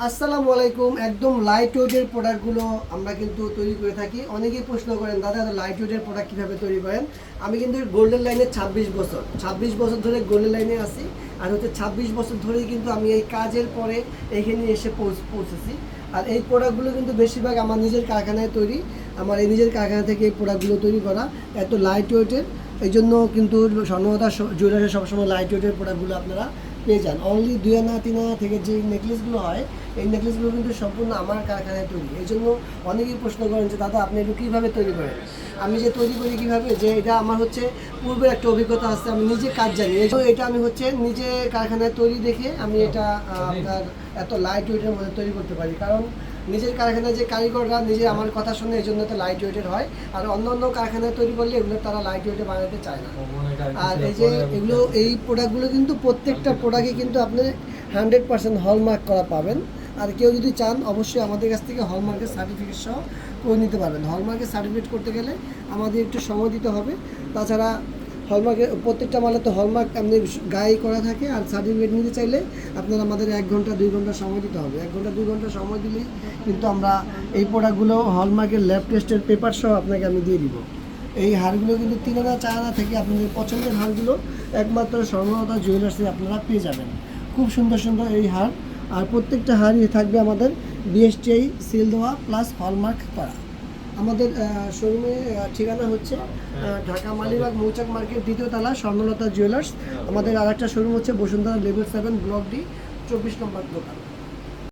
আসসালামু আলাইকুম। একদম লাইট ওয়েটের প্রোডাক্টগুলো আমরা কিন্তু তৈরি করে থাকি। অনেকেই প্রশ্ন করেন, দাদা লাইট ওয়েটের প্রোডাক্ট কীভাবে তৈরি করেন? আমি কিন্তু গোল্ডেন লাইনে ছাব্বিশ বছর ছাব্বিশ বছর ধরে গোল্ডেন লাইনে আছি। আর হচ্ছে ছাব্বিশ বছর ধরেই কিন্তু আমি এই কাজের পরে এইখানে এসে পৌঁছেছি। আর এই প্রোডাক্টগুলো কিন্তু বেশিরভাগ আমার নিজের কারখানায় তৈরি। আমার এই নিজের কারখানা থেকে এই প্রোডাক্টগুলো তৈরি করা এত লাইট ওয়েটের এই জন্য কিন্তু স্বর্ণতা জুয়েলারি সবসময় লাইট ওয়েটের প্রোডাক্টগুলো আপনারা পেয়ে যান। অনলি দুই আনা তিন আনা থেকে যে নেকলেসগুলো হয়, এই নেকলেসগুলো কিন্তু সম্পূর্ণ আমার কারখানায় তৈরি। এই জন্য অনেকেই প্রশ্ন করেন যে, দাদা, আপনি এটা কীভাবে তৈরি করেন? আমি যে তৈরি করি কীভাবে, যে এটা আমার হচ্ছে পূর্বে একটা অভিজ্ঞতা আছে, আমি নিজে কাজ জানি। এই জন্য এটা আমি হচ্ছে নিজে কারখানায় তৈরি দেখে আমি এটা আপনার এত লাইট ওয়েটের মধ্যে তৈরি করতে পারি। কারণ নিজের কারখানায় যে কারিগররা নিজে আমার কথা শুনে এই জন্য তো লাইট ওয়েটের হয়। আর অন্য অন্য কারখানায় তৈরি করলে এগুলো তারা লাইট ওয়েটে বানাতে চায় না। আর এই যে এগুলো এই প্রোডাক্টগুলো কিন্তু প্রত্যেকটা প্রোডাক্টে কিন্তু আপনি হান্ড্রেড পার্সেন্ট হলমার্ক করা পাবেন। আর কেউ যদি চান অবশ্যই আমাদের কাছ থেকে হলমার্কের সার্টিফিকেট সহ করে নিতে পারবেন। হলমার্কের সার্টিফিকেট করতে গেলে আমাদের একটু সময় দিতে হবে। তাছাড়া হলমার্কের প্রত্যেকটা মালে তো হলমার্ক আপনি গায়ে করা থাকে আর সার্টিফিকেট নিতে চাইলে আপনার আমাদের এক ঘণ্টা, দুই ঘণ্টা সময় দিতে হবে। এক ঘণ্টা, দুই ঘণ্টা সময় দিলেই কিন্তু আমরা এই প্রোডাক্টগুলো হলমার্কের ল্যাব টেস্টের পেপার সহ আপনাকে আমি দিয়ে দিব। এই হারগুলো কিন্তু তিন আনা, চার আনা থেকে আপনাদের পছন্দের হারগুলো একমাত্র স্বর্ণলতা জুয়েলার্সে আপনারা পেয়ে যাবেন। খুব সুন্দর সুন্দর এই হার আর প্রত্যেকটা হারই থাকবে আমাদের বিএসটিআই সিল দেওয়া প্লাস হলমার্ক করা। আমাদের শোরুমে ঠিকানা হচ্ছে ঢাকা মালিবাগ মৌচাক মার্কেট দ্বিতীয় তালা, স্বর্ণলতা জুয়েলার্স আমাদের আর একটা শোরুম হচ্ছে Bashundhara level seven, block D, চব্বিশ নম্বর দোকান।